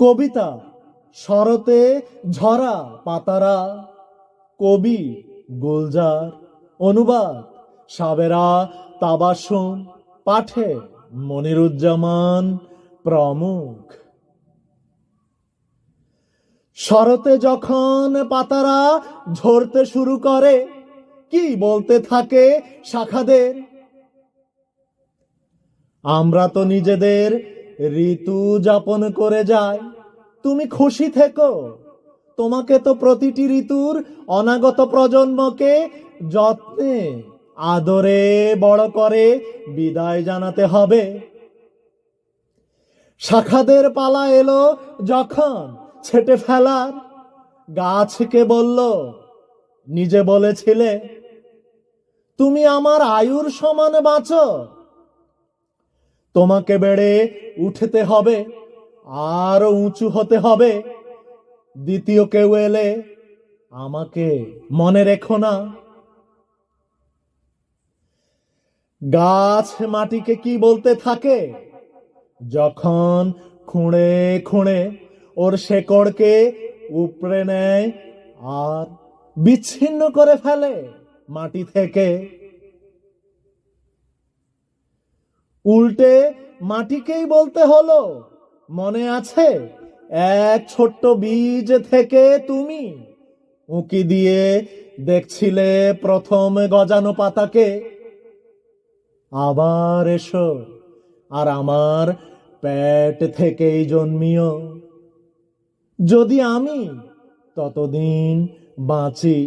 কবিতা, শরতে ঝরা পাতারা, কবি, গুলজার, অনুবাদ, সাবেরা তাবাসুম পাঠে মনিরুজ্জামান প্রমুখ। শরতে যখন পাতারা ঝরতে শুরু করে, কি বলতে থাকে শাখাদের? আমরা তো নিজেদের ঋতু যাপন করে যায়। তুমি খুশি থেকো। তোমাকে তো প্রতিটি ঋতুর অনাগত প্রজন্মকে যত্নে, আদরে বড় করে বিদায় জানাতে হবে। শাখাদের পালা এলো যখন ছেটে ফেলার। গাছকে বলল, নিজে বলেছিলে, তুমি আমার আয়ুর সমান বাঁচো। তোমাকে বেড়ে উঠতে হবে, আরও উঁচু হতে হবে। দ্বিতীয় কেউ এলে আমাকে মনে রেখো না। গাছ মাটিকে কি বলতে থাকে? যখন খুঁড়ে খুঁড়ে ওর শেকড়কে উপড়ে নেয় আর বিচ্ছিন্ন করে ফেলে মাটি থেকে উল্টে মাটিকেই বলতে হলো। মনে আছে? এক ছোট্ট বীজ থেকে তুমি উঁকি দিয়ে দেখছিলে প্রথম গজানো পাতাকে। আবার এসো, আর আমার পেট থেকেই জন্মিও। যদি আমি ততদিন বাঁচি